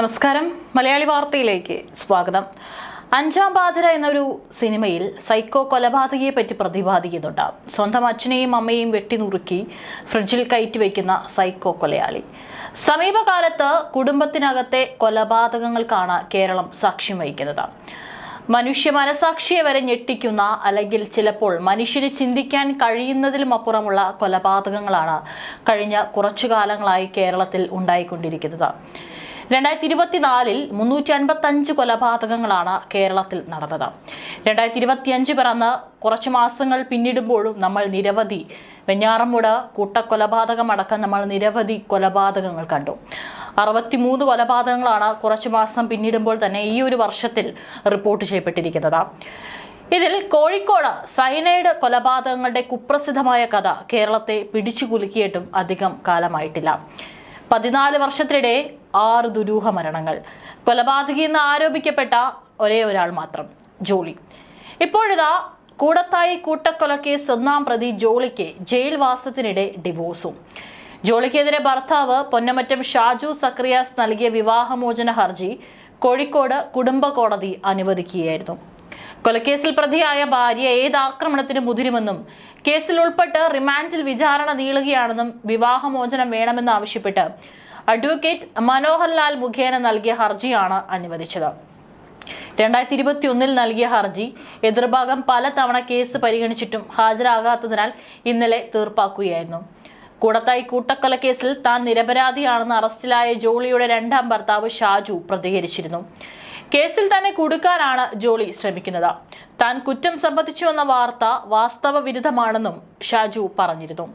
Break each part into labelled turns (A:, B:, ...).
A: നമസ്കാരം. മലയാളി വാർത്തയിലേക്ക് സ്വാഗതം. അഞ്ചാം ബാധിര എന്നൊരു സിനിമയിൽ സൈക്കോ കൊലപാതകയെ പറ്റി പ്രതിപാദിക്കുന്നുണ്ട്. സ്വന്തം അച്ഛനെയും അമ്മയെയും വെട്ടിനുറുക്കി ഫ്രിഡ്ജിൽ കയറ്റി വയ്ക്കുന്ന സൈക്കോ കൊലയാളി. സമീപകാലത്ത് കുടുംബത്തിനകത്തെ കൊലപാതകങ്ങൾക്കാണ് കേരളം സാക്ഷ്യം വഹിക്കുന്നത്. മനുഷ്യ മനസാക്ഷിയെ വരെ ഞെട്ടിക്കുന്ന അല്ലെങ്കിൽ ചിലപ്പോൾ മനുഷ്യന് ചിന്തിക്കാൻ കഴിയുന്നതിലും അപ്പുറമുള്ള കൊലപാതകങ്ങളാണ് കഴിഞ്ഞ കുറച്ചു കാലങ്ങളായി കേരളത്തിൽ ഉണ്ടായിക്കൊണ്ടിരിക്കുന്നത്. രണ്ടായിരത്തി ഇരുപത്തിനാലിൽ മുന്നൂറ്റി അൻപത്തി അഞ്ച് കൊലപാതകങ്ങളാണ് കേരളത്തിൽ നടന്നത്. രണ്ടായിരത്തി ഇരുപത്തിയഞ്ച് പിറന്ന് കുറച്ച് മാസങ്ങൾ പിന്നിടുമ്പോഴും നമ്മൾ നിരവധി വെഞ്ഞാറമ്മൂട് കൂട്ടക്കൊലപാതകമടക്കം നമ്മൾ നിരവധി കൊലപാതകങ്ങൾ കണ്ടു. അറുപത്തിമൂന്ന് കൊലപാതകങ്ങളാണ് കുറച്ച് മാസം പിന്നിടുമ്പോൾ തന്നെ ഈ ഒരു വർഷത്തിൽ റിപ്പോർട്ട് ചെയ്യപ്പെട്ടിരിക്കുന്നത്. ഇതിൽ കോഴിക്കോട് സൈനൈഡ് കൊലപാതകങ്ങളുടെ കുപ്രസിദ്ധമായ കഥ കേരളത്തെ പിടിച്ചു കുലുക്കിയിട്ടും അധികം കാലമായിട്ടില്ല. പതിനാല് വർഷത്തിനിടെ ആറ് ദുരൂഹ മരണങ്ങൾ. കൊലപാതകി എന്ന് ആരോപിക്കപ്പെട്ട ഒരേ ഒരാൾ മാത്രം ജോളി. ഇപ്പോഴിതാ കൂടത്തായി കൂട്ടക്കൊലക്കേസ് ഒന്നാം പ്രതി ജോളിക്ക് ജയിൽവാസത്തിനിടെ ഡിവോഴ്സും. ജോളിക്കെതിരെ ഭർത്താവ് പൊന്നമറ്റം ഷാജു സക്രിയാസ് നൽകിയ വിവാഹമോചന ഹർജി കോഴിക്കോട് കുടുംബ കോടതി അനുവദിക്കുകയായിരുന്നു. കൊലക്കേസിൽ പ്രതിയായ ഭാര്യ ഏത് ആക്രമണത്തിന് മുതിരുമെന്നും കേസിൽ ഉൾപ്പെട്ട് റിമാൻഡിൽ വിചാരണ നീളുകയാണെന്നും വിവാഹമോചനം വേണമെന്ന് ആവശ്യപ്പെട്ട് അഡ്വക്കേറ്റ് മനോഹർ ലാൽ മുഖേന നൽകിയ ഹർജിയാണ് അനുവദിച്ചത്. രണ്ടായിരത്തി ഇരുപത്തി ഒന്നിൽ നൽകിയ ഹർജി എതിർഭാഗം പലതവണ കേസ് പരിഗണിച്ചിട്ടും ഹാജരാകാത്തതിനാൽ ഇന്നലെ തീർപ്പാക്കുകയായിരുന്നു. കൂടത്തായി കൂട്ടക്കൊലക്കേസിൽ താൻ നിരപരാധിയാണെന്ന് അറസ്റ്റിലായ ജോളിയുടെ രണ്ടാം ഭർത്താവ് ഷാജു പ്രതികരിച്ചിരുന്നു. കേസിൽ തന്നെ കുടുക്കാനാണ് ജോളി ശ്രമിക്കുന്നത്. താൻ കുറ്റം സംബന്ധിച്ചുവെന്ന വാർത്ത വാസ്തവ വിരുദ്ധമാണെന്നും ഷാജു പറഞ്ഞിരുന്നു.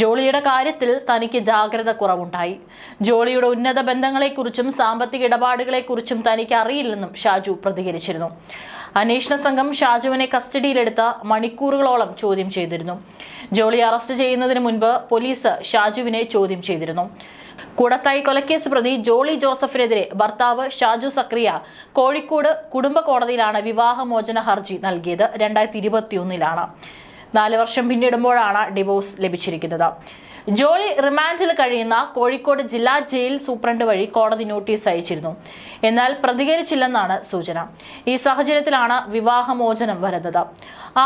A: ജോളിയുടെ കാര്യത്തിൽ തനിക്ക് ജാഗ്രത കുറവുണ്ടായി. ജോളിയുടെ ഉന്നത ബന്ധങ്ങളെക്കുറിച്ചും സാമ്പത്തിക ഇടപാടുകളെക്കുറിച്ചും തനിക്ക് അറിയില്ലെന്നും ഷാജു പ്രതികരിച്ചിരുന്നു. അന്വേഷണ സംഘം ഷാജുവിനെ കസ്റ്റഡിയിലെടുത്ത മണിക്കൂറുകളോളം ചോദ്യം ചെയ്തിരുന്നു. ജോളി അറസ്റ്റ് ചെയ്യുന്നതിന് മുൻപ് പോലീസ് ഷാജുവിനെ ചോദ്യം ചെയ്തിരുന്നു. കൂടത്തായി കൊലക്കേസ് പ്രതി ജോളി ജോസഫിനെതിരെ ഭർത്താവ് ഷാജു സക്രിയ കോഴിക്കോട് കുടുംബ കോടതിയിലാണ് വിവാഹമോചന ഹർജി നൽകിയത്. രണ്ടായിരത്തി ഇരുപത്തിയൊന്നിലാണ്. നാല് വർഷം പിന്നിടുമ്പോഴാണ് ഡിവോഴ്സ് ലഭിച്ചിരിക്കുന്നത്. ജോളി റിമാൻഡിൽ കഴിയുന്ന കോഴിക്കോട് ജില്ലാ ജയിൽ സൂപ്രണ്ട് വഴി കോടതി നോട്ടീസ് അയച്ചിരുന്നു. എന്നാൽ പ്രതികരിച്ചില്ലെന്നാണ് സൂചന. ഈ സാഹചര്യത്തിലാണ് വിവാഹമോചനം വരുന്നത്.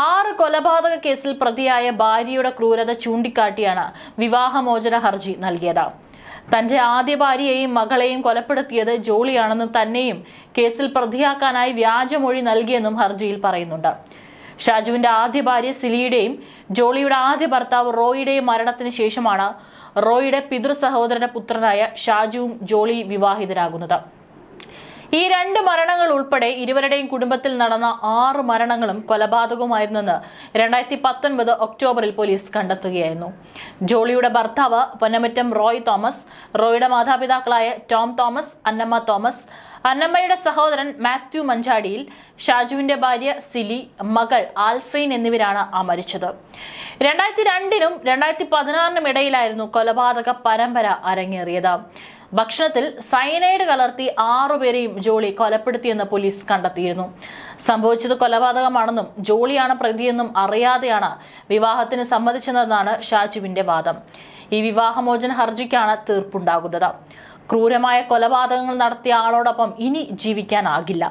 A: ആറ് കൊലപാതക കേസിൽ പ്രതിയായ ഭാര്യയുടെ ക്രൂരത ചൂണ്ടിക്കാട്ടിയാണ് വിവാഹമോചന ഹർജി നൽകിയത്. തന്റെ ആദ്യ ഭാര്യയെയും മകളെയും കൊലപ്പെടുത്തിയത് ജോളിയാണെന്നും തന്നെയും കേസിൽ പ്രതിയാക്കാനായി വ്യാജമൊഴി നൽകിയെന്നും ഹർജിയിൽ പറയുന്നുണ്ട്. ഷാജുവിന്റെ ആദ്യ ഭാര്യ സിലിയുടെയും ജോളിയുടെ ആദ്യ ഭർത്താവ് റോയിയുടെയും മരണത്തിന് ശേഷമാണ് റോയിയുടെ പിതൃ സഹോദരന്റെ പുത്രനായ ഷാജുവും ജോളി വിവാഹിതരാകുന്നത്. ഈ രണ്ട് മരണങ്ങൾ ഉൾപ്പെടെ ഇരുവരുടെയും കുടുംബത്തിൽ നടന്ന ആറ് മരണങ്ങളും കൊലപാതകവുമായിരുന്നെന്ന് രണ്ടായിരത്തി പത്തൊൻപത് ഒക്ടോബറിൽ പോലീസ് കണ്ടെത്തുകയായിരുന്നു. ജോളിയുടെ ഭർത്താവ് പൊന്നമറ്റം റോയ് തോമസ് റോയുടെ മാതാപിതാക്കളായ ടോം തോമസ് അന്നമ്മ തോമസ് അന്നമ്മയുടെ സഹോദരൻ മാത്യു മഞ്ചാടിയിൽ ഷാജുവിന്റെ ഭാര്യ സിലി മകൾ ആൽഫൈൻ എന്നിവരാണ് ആ മരിച്ചത്. രണ്ടായിരത്തി രണ്ടിനും രണ്ടായിരത്തി പതിനാറിനും ഇടയിലായിരുന്നു കൊലപാതക പരമ്പര അരങ്ങേറിയത്. ഭക്ഷണത്തിൽ സയനൈഡ് കലർത്തി ആറുപേരെയും ജോളി കൊലപ്പെടുത്തിയെന്ന് പോലീസ് കണ്ടെത്തിയിരുന്നു. സംഭവിച്ചത് കൊലപാതകമാണെന്നും ജോളിയാണ് പ്രതിയെന്നും അറിയാതെയാണ് വിവാഹത്തിന് സമ്മതിച്ചതെന്നാണ് ഷാജുവിന്റെ വാദം. ഈ വിവാഹമോചന ഹർജിക്കാണ് തീർപ്പുണ്ടാകുന്നത്. ക്രൂരമായ കൊലപാതകങ്ങൾ നടത്തിയ ആളോടൊപ്പം ഇനി ജീവിക്കാനാകില്ല.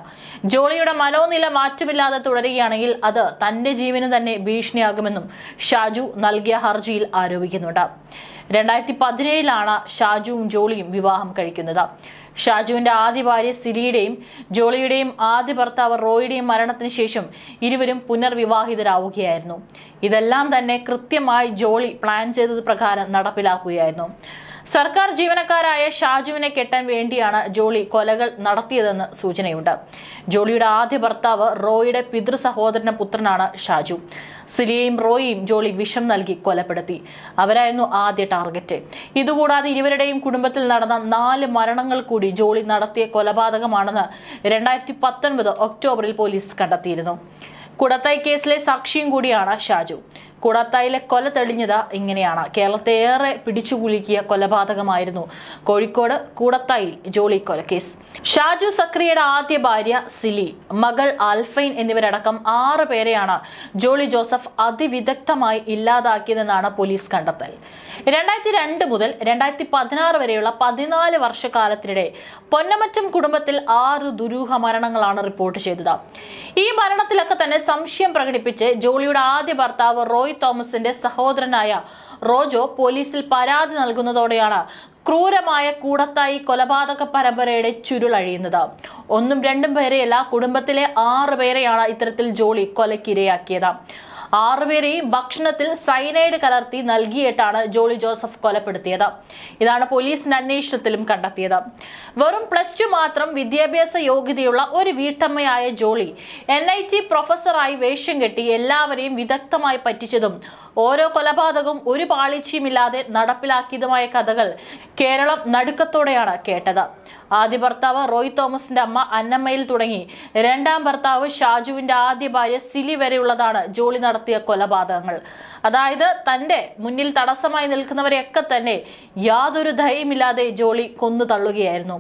A: ജോളിയുടെ മനോനില മാറ്റമില്ലാതെ തുടരുകയാണെങ്കിൽ അത് തന്റെ ജീവന് തന്നെ ഭീഷണിയാകുമെന്നും ഷാജു നൽകിയ ഹർജിയിൽ ആരോപിക്കുന്നുണ്ട്. രണ്ടായിരത്തി പതിനേഴിലാണ് ഷാജുവും ജോളിയും വിവാഹം കഴിക്കുന്നത്. ഷാജുവിന്റെ ആദ്യ ഭാര്യ സിലിയുടെയും ജോളിയുടെയും ആദ്യ ഭർത്താവ് റോയിയുടെയും മരണത്തിന് ശേഷം ഇരുവരും പുനർവിവാഹിതരാവുകയായിരുന്നു. ഇതെല്ലാം തന്നെ കൃത്യമായി ജോളി പ്ലാൻ ചെയ്തത് പ്രകാരം നടപ്പിലാക്കുകയായിരുന്നു. സർക്കാർ ജീവനക്കാരായ ഷാജുവിനെ കെട്ടാൻ വേണ്ടിയാണ് ജോളി കൊലകൾ നടത്തിയതെന്ന് സൂചനയുണ്ട്. ജോളിയുടെ ആദ്യ ഭർത്താവ് റോയിയുടെ പിതൃ സഹോദരന്റെ പുത്രനാണ് ഷാജു. സിലിയയും റോയിയും ജോളി വിഷം നൽകി കൊലപ്പെടുത്തി. അവരായിരുന്നു ആദ്യ ടാർഗറ്റ്. ഇതുകൂടാതെ ഇരുവരുടെയും കുടുംബത്തിൽ നടന്ന നാല് മരണങ്ങൾ കൂടി ജോളി നടത്തിയ കൊലപാതകമാണെന്ന് രണ്ടായിരത്തി പത്തൊൻപത് ഒക്ടോബറിൽ പോലീസ് കണ്ടെത്തിയിരുന്നു. കുടത്തായി കേസിലെ സാക്ഷിയും കൂടിയാണ് ഷാജു. കൂടത്തായിലെ കൊല തെളിഞ്ഞത് ഇങ്ങനെയാണ്. കേരളത്തെ ഏറെ പിടിച്ചുകുലുക്കിയ കൊലപാതകമായിരുന്നു കോഴിക്കോട് കൂടത്തായിൽ ജോളി കൊലക്കേസ് ഷാജു സക്രിയയുടെ ആദ്യ ഭാര്യ സിലി മകൾ ആൽഫൈൻ എന്നിവരടക്കം ആറ് പേരെയാണ് ജോളി ജോസഫ് അതിവിദഗ്ധമായി ഇല്ലാതാക്കിയതെന്നാണ് പോലീസ് കണ്ടെത്തൽ. രണ്ടായിരത്തി രണ്ട് മുതൽ രണ്ടായിരത്തി പതിനാറ് വരെയുള്ള പതിനാല് വർഷക്കാലത്തിനിടെ പൊന്നമറ്റം കുടുംബത്തിൽ ആറ് ദുരൂഹ മരണങ്ങളാണ് റിപ്പോർട്ട് ചെയ്തത്. ഈ മരണത്തിലൊക്കെ തന്നെ സംശയം പ്രകടിപ്പിച്ച് ജോളിയുടെ ആദ്യ ഭർത്താവ് റോയ് തോമസിന്റെ സഹോദരനായ റോജോ പോലീസിൽ പരാതി നൽകുന്നതോടെയാണ് ക്രൂരമായ കൂടത്തായി കൊലപാതക പരമ്പരയുടെ ചുരുളഴിയുന്നത് ഒന്നും രണ്ടും പേരെയല്ല കുടുംബത്തിലെ ആറ് പേരെയാണ് ഇത്തരത്തിൽ ജോളി കൊലക്കിരയാക്കിയത് ആറുപേരെയും ഭക്ഷണത്തിൽ സൈനൈഡ് കലർത്തി നൽകിയിട്ടാണ് ജോളി ജോസഫ് കൊലപ്പെടുത്തിയത്. ഇതാണ് പോലീസിന് അന്വേഷണത്തിലും കണ്ടെത്തിയത്. വെറും പ്ലസ് ടു മാത്രം വിദ്യാഭ്യാസ യോഗ്യതയുള്ള ഒരു വീട്ടമ്മയായ ജോളി എൻ ഐ ടി പ്രൊഫസറായി വേഷം കെട്ടി എല്ലാവരെയും വിദഗ്ധമായി പറ്റിച്ചതും ഓരോ കൊലപാതകവും ഒരു പാളിച്ചയുമില്ലാതെ നടപ്പിലാക്കിയതുമായ കഥകൾ കേരളം നടുക്കത്തോടെയാണ് കേട്ടത്. ആദ്യ ഭർത്താവ് റോയ് തോമസിന്റെ അമ്മ അന്നമ്മയിൽ തുടങ്ങി. രണ്ടാം ഭർത്താവ് ഷാജുവിന്റെ ആദ്യ ഭാര്യ സിലി വരെയുള്ളതാണ് ജോളി നടത്തിയ കൊലപാതകങ്ങൾ. അതായത് തന്റെ മുന്നിൽ തടസ്സമായി നിൽക്കുന്നവരെയൊക്കെ തന്നെ യാതൊരു ദയമില്ലാതെ ജോളി കൊന്നു തള്ളുകയായിരുന്നു.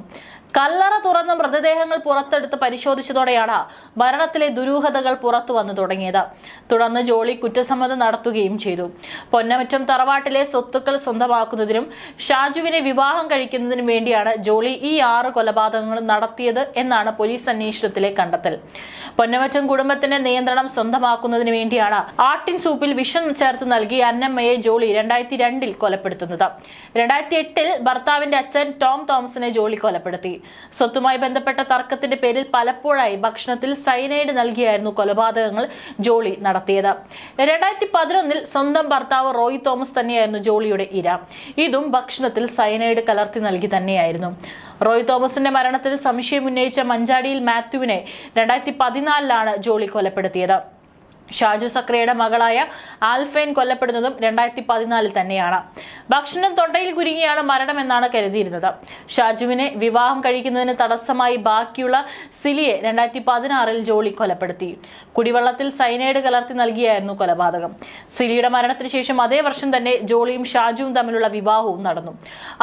A: കല്ലറ തുറന്ന് മൃതദേഹങ്ങൾ പുറത്തെടുത്ത് പരിശോധിച്ചതോടെയാണ് ഭരണത്തിലെ ദുരൂഹതകൾ പുറത്തു വന്നു തുടങ്ങിയത്. തുടർന്ന് ജോളി കുറ്റസമ്മതം നടത്തുകയും ചെയ്തു. പൊന്നമറ്റം തറവാട്ടിലെ സ്വത്തുക്കൾ സ്വന്തമാക്കുന്നതിനും ഷാജുവിനെ വിവാഹം കഴിക്കുന്നതിനും വേണ്ടിയാണ് ജോളി ഈ ആറ് കൊലപാതകങ്ങളും നടത്തിയത് എന്നാണ് പോലീസ് അന്വേഷണത്തിലെ കണ്ടെത്തൽ. പൊന്നമറ്റം കുടുംബത്തിന്റെ നിയന്ത്രണം സ്വന്തമാക്കുന്നതിന് വേണ്ടിയാണ് ആട്ടിൻ സൂപ്പിൽ വിഷം ചേർത്ത് നൽകി അന്നമ്മയെ ജോളി രണ്ടായിരത്തി രണ്ടിൽ കൊലപ്പെടുത്തുന്നത്. രണ്ടായിരത്തി എട്ടിൽ ഭർത്താവിന്റെ അച്ഛൻ ടോം തോമസിനെ ജോളി കൊലപ്പെടുത്തി. സ്വത്തുമായി ബന്ധപ്പെട്ട തർക്കത്തിന്റെ പേരിൽ പലപ്പോഴായി ഭക്ഷണത്തിൽ സൈനൈഡ് നൽകിയായിരുന്നു കൊലപാതകങ്ങൾ ജോളി നടത്തിയത്. രണ്ടായിരത്തി പതിനൊന്നിൽ സ്വന്തം ഭർത്താവ് റോയ് തോമസ് തന്നെയായിരുന്നു ജോളിയുടെ ഇര. ഇതും ഭക്ഷണത്തിൽ സൈനൈഡ് കലർത്തി നൽകി തന്നെയായിരുന്നു. റോയ് തോമസിന്റെ മരണത്തിൽ സംശയം ഉന്നയിച്ച മഞ്ചാടിയിൽ മാത്യുവിനെ രണ്ടായിരത്തി പതിനാലിലാണ് ജോളി കൊലപ്പെടുത്തിയത്. ഷാജു സക്രയുടെ മകളായ ആൽഫൈൻ കൊല്ലപ്പെടുന്നതും രണ്ടായിരത്തി പതിനാലിൽ തന്നെയാണ്. ഭക്ഷണം തൊണ്ടയിൽ കുരുങ്ങിയാണ് മരണമെന്നാണ് കരുതിയിരുന്നത്. ഷാജുവിനെ വിവാഹം കഴിക്കുന്നതിന് തടസ്സമായി ബാക്കിയുള്ള സിലിയെ രണ്ടായിരത്തി പതിനാറിൽ ജോളി കൊലപ്പെടുത്തി. കുടിവെള്ളത്തിൽ സൈനൈഡ് കലർത്തി നൽകിയായിരുന്നു കൊലപാതകം. സിലിയുടെ മരണത്തിന് ശേഷം അതേ വർഷം തന്നെ ജോളിയും ഷാജുവും തമ്മിലുള്ള വിവാഹവും നടന്നു.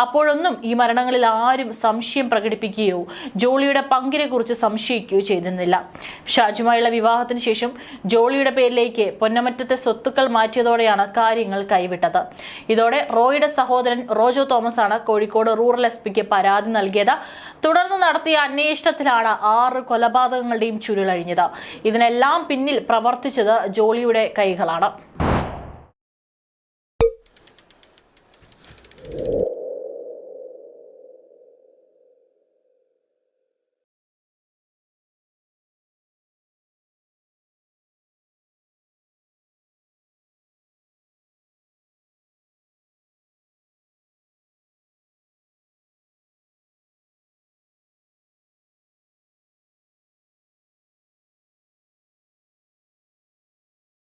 A: അപ്പോഴൊന്നും ഈ മരണങ്ങളിൽ ആരും സംശയം പ്രകടിപ്പിക്കുകയോ ജോളിയുടെ പങ്കിനെ കുറിച്ച് സംശയിക്കുകയോ ചെയ്തിരുന്നില്ല. ഷാജുമായുള്ള വിവാഹത്തിന് ശേഷം ജോളിയുടെ പേരിലേക്ക് പൊന്നമറ്റത്തെ സ്വത്തുക്കൾ മാറ്റിയതോടെയാണ് കാര്യങ്ങൾ കൈവിട്ടത്. ഇതോടെ റോയുടെ സഹോദരൻ റോജോ തോമസ് ആണ് കോഴിക്കോട് റൂറൽ എസ് പിക്ക് പരാതി നൽകിയത്. തുടർന്ന് നടത്തിയ അന്വേഷണത്തിലാണ് ആറ് കൊലപാതകങ്ങളുടെയും ചുരുളഴിഞ്ഞത്. ഇതിനെല്ലാം പിന്നിൽ പ്രവർത്തിച്ചത് ജോളിയുടെ കൈകളാണ്. you